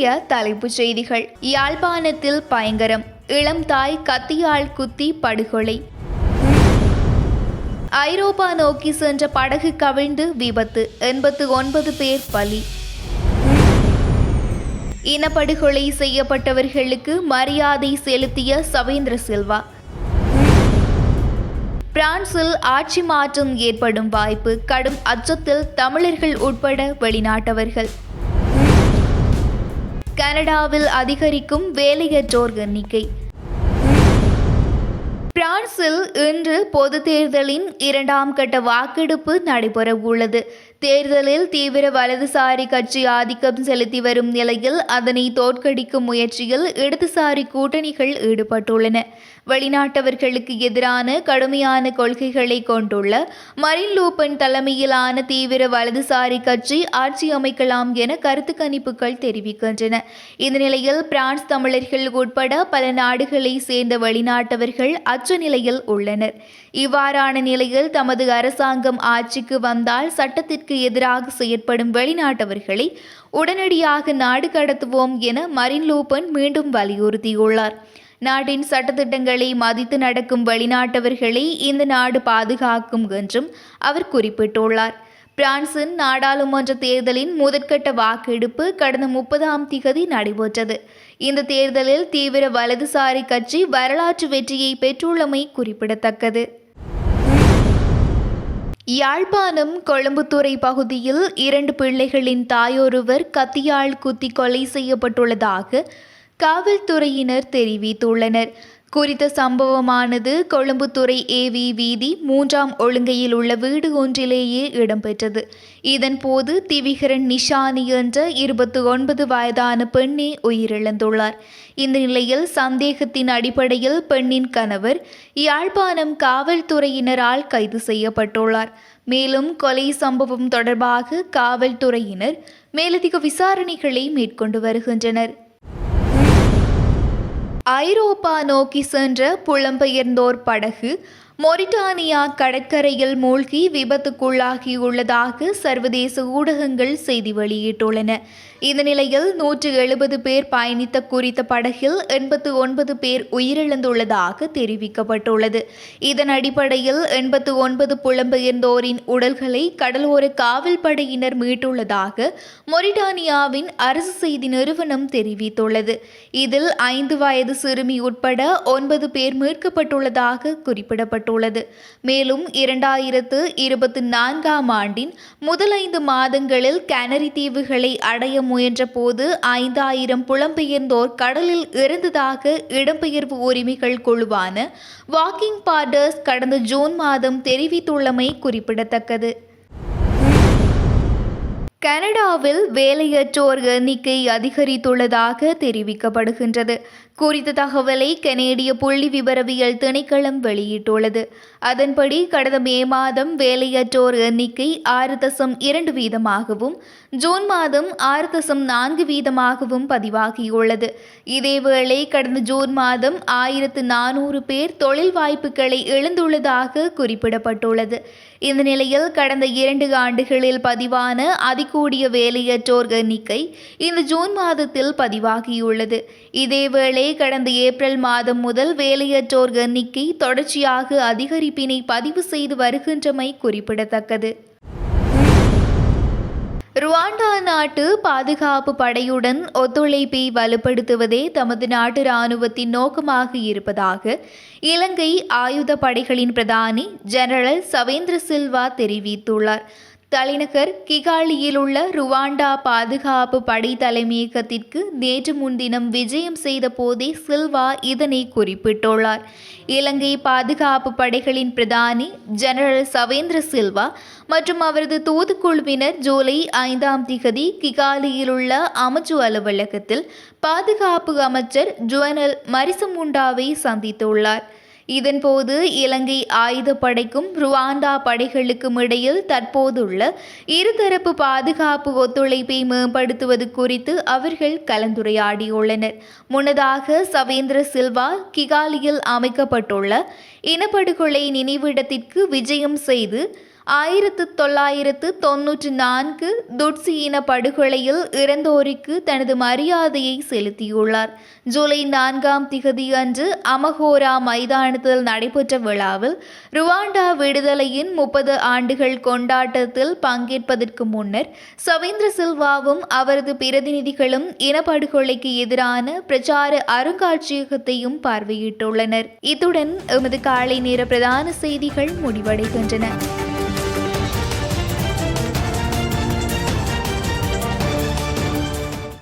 இன்றைய தலைப்புச் செய்திகள். யாழ்ப்பாணத்தில் பயங்கரம். இளம் தாய் கத்தியால் குத்தி படுகொலை. ஐரோப்பா நோக்கி சென்ற படகு கவிழ்ந்து விபத்து. எண்பத்து ஒன்பது பேர் பலி. இனப்படுகொலை செய்யப்பட்டவர்களுக்கு மரியாதை செலுத்திய சவேந்திர சில்வா. பிரான்சில் ஆட்சி மாற்றம் ஏற்படும் வாய்ப்பு. கடும் அச்சத்தில் தமிழர்கள் உட்பட வெளிநாட்டவர்கள். கனடாவில் அதிகரிக்கும் வேலையற்றோர் எண்ணிக்கை பிரான்சில் இன்று பொது தேர்தலின் இரண்டாம் கட்ட வாக்கெடுப்பு நடைபெற உள்ளது தேர்தலில் தீவிர வலதுசாரி கட்சி ஆதிக்கம் செலுத்தி வரும் நிலையில் அதனை தோற்கடிக்கும் முயற்சியில் இடதுசாரி கூட்டணிகள் ஈடுபட்டுள்ளன. வெளிநாட்டவர்களுக்கு எதிரான கடுமையான கொள்கைகளை கொண்டுள்ள மரின் லூப்பன் தலைமையிலான தீவிர வலதுசாரி கட்சி ஆட்சி அமைக்கலாம் என கருத்து கணிப்புகள் தெரிவிக்கின்றன. இந்த நிலையில் பிரான்ஸ் தமிழர்கள் உட்பட பல நாடுகளை சேர்ந்த வெளிநாட்டவர்கள் அச்ச நிலையில் உள்ளனர். இவ்வாறான நிலையில் தமது அரசாங்கம் ஆட்சிக்கு வந்தால் சட்டத்திற்கு எதிராக செயற்படும் வெளிநாட்டவர்களை உடனடியாக நாடு கடத்துவோம் என மரின் லூபன் மீண்டும் வலியுறுத்தியுள்ளார். நாட்டின் சட்டத்திட்டங்களை மதித்து நடக்கும் வெளிநாட்டவர்களை இந்த நாடு பாதுகாக்கும் என்றும் அவர் குறிப்பிட்டுள்ளார். பிரான்சின் நாடாளுமன்ற தேர்தலின் முதற்கட்ட வாக்கெடுப்பு கடந்த முப்பதாம் திகதி நடைபெற்றது. இந்த தேர்தலில் தீவிர வலதுசாரி கட்சி வரலாற்று வெற்றியை பெற்றுள்ளமை குறிப்பிடத்தக்கது. யாழ்ப்பாணம் கொழும்புத்துறை பகுதியில் இரண்டு பிள்ளைகளின் தாயொருவர் கத்தியால் குத்தி கொலை செய்யப்பட்டுள்ளதாக காவல்துறையினர் தெரிவித்துள்ளனர். குறித்த சம்பவமானது கொழும்புத்துறை ஏவி வீதி மூன்றாம் ஒழுங்கையில் உள்ள வீடு ஒன்றிலேயே இடம்பெற்றது. இதன்போது திவிகரன் நிஷானி என்ற இருபத்தி ஒன்பது வயதான பெண்ணே உயிரிழந்துள்ளார். இந்த நிலையில் சந்தேகத்தின் அடிப்படையில் பெண்ணின் கணவர் யாழ்ப்பாணம் காவல்துறையினரால் கைது செய்யப்பட்டுள்ளார். மேலும் கொலை சம்பவம் தொடர்பாக காவல்துறையினர் மேலதிக விசாரணைகளை மேற்கொண்டு வருகின்றனர். ஐரோப்பா நோக்கி சென்ற புலம்பெயர்ந்தோர் படகு மொரிட்டானியா கடற்கரையில் மூழ்கி விபத்துக்குள்ளாகியுள்ளதாக சர்வதேச ஊடகங்கள் செய்தி வெளியிட்டுள்ளன. இந்த நிலையில் நூற்று எழுபது பேர் பயணித்த குறித்த படகில் எண்பத்து ஒன்பது பேர் உயிரிழந்துள்ளதாக தெரிவிக்கப்பட்டுள்ளது. இதன் அடிப்படையில் எண்பத்து ஒன்பது புலம்பெயர்ந்தோரின் உடல்களை கடலோர காவல் படையினர் மீட்டுள்ளதாக மொரிட்டானியாவின் அரசு செய்தி நிறுவனம் தெரிவித்துள்ளது. இதில் ஐந்து வயது சிறுமி உட்பட ஒன்பது பேர் மீட்கப்பட்டுள்ளதாக குறிப்பிடப்பட்டுள்ளது. மேலும் இரண்டாயிரத்து இருபத்தி நான்காம் ஆண்டின் முதல் ஐந்து மாதங்களில் கனரி தீவுகளை அடைய முயன்ற போது ஐந்தாயிரம் புலம்பெயர்ந்தோர் கடலில் இறந்ததாக இடம்பெயர்வு உரிமைகள் குழுவான வாக்கிங் பார்டர்ஸ் கடந்த ஜூன் மாதம் தெரிவித்துள்ளமை குறிப்பிடத்தக்கது. கனடாவில் வேலையற்றோர் எண்ணிக்கை அதிகரித்துள்ளதாக தெரிவிக்கப்படுகின்றது. குறித்த தகவலை கனேடிய புள்ளி விவரவியல் திணைக்களம் வெளியிட்டுள்ளது. அதன்படி கடந்த மே மாதம் வேலையற்றோர் எண்ணிக்கை ஆறு தசம் இரண்டு வீதமாகவும் ஜூன் மாதம் ஆறு தசம் நான்கு வீதமாகவும் பதிவாகியுள்ளது. இதேவேளை கடந்த ஜூன் மாதம் ஆயிரத்து நானூறு பேர் தொழில் வாய்ப்புகளை இழந்துள்ளதாக குறிப்பிடப்பட்டுள்ளது. இந்த நிலையில் கடந்த இரண்டு ஆண்டுகளில் பதிவான அதிகூடிய வேலையற்றோர் எண்ணிக்கை இந்த ஜூன் மாதத்தில் பதிவாகியுள்ளது. இதேவேளை கடந்த ஏப்ரல் மாதம் முதல் வேலையற்றோர் எண்ணிக்கை தொடர்ச்சியாக அதிகரிப்பினை பதிவு செய்து வருகின்றமை குறிப்பிடத்தக்கது. ருவாண்டா நாட்டு பாதுகாப்பு படையுடன் ஒத்துழைப்பை வலுப்படுத்துவதே தமது நாட்டு இராணுவத்தின் நோக்கமாக இருப்பதாக இலங்கை ஆயுத படைகளின் பிரதானி ஜெனரல் சவேந்திர சில்வா தெரிவித்துள்ளார். தலைநகர் கிகாலியில் உள்ள ருவாண்டா பாதுகாப்பு படை தலைமையகத்திற்கு நேற்று முன்தினம் விஜயம் செய்த போதே சில்வா இதனை குறிப்பிட்டுள்ளார். இலங்கை பாதுகாப்பு படைகளின் பிரதானி ஜெனரல் சவேந்திர சில்வா மற்றும் அவரது தூதுக்குழுவினர் ஜூலை ஐந்தாம் திகதி கிகாலியில் உள்ள அமைச்சு அலுவலகத்தில் பாதுகாப்பு அமைச்சர் ஜுவனல் மரிசமுண்டாவை சந்தித்துள்ளார். இதன்போது இலங்கை ஆயுதப்படைக்கும் ருவாண்டா படைகளுக்கும் இடையில் தற்போதுள்ள இருதரப்பு பாதுகாப்பு ஒத்துழைப்பை மேம்படுத்துவது குறித்து அவர்கள் கலந்துரையாடியுள்ளனர். முன்னதாக சவேந்திர சில்வா கிகாலியில் அமைக்கப்பட்டுள்ள இனப்படுகொலை நினைவிடத்திற்கு விஜயம் செய்து ஆயிரத்து தொள்ளாயிரத்து தொன்னூற்றி நான்கு துட்சி இன படுகொலையில் இறந்தோருக்கு தனது மரியாதையை செலுத்தியுள்ளார். ஜூலை நான்காம் திகதி அன்று அமகோரா மைதானத்தில் நடைபெற்ற விழாவில் ருவாண்டா விடுதலையின் முப்பது ஆண்டுகள் கொண்டாட்டத்தில் பங்கேற்பதற்கு முன்னர் சவேந்திர சில்வாவும் அவரது பிரதிநிதிகளும் இனப்படுகொலைக்கு எதிரான பிரச்சார அருங்காட்சியகத்தையும் பார்வையிட்டுள்ளனர். இத்துடன் எமது காலை நேர பிரதான செய்திகள் முடிவடைகின்றன.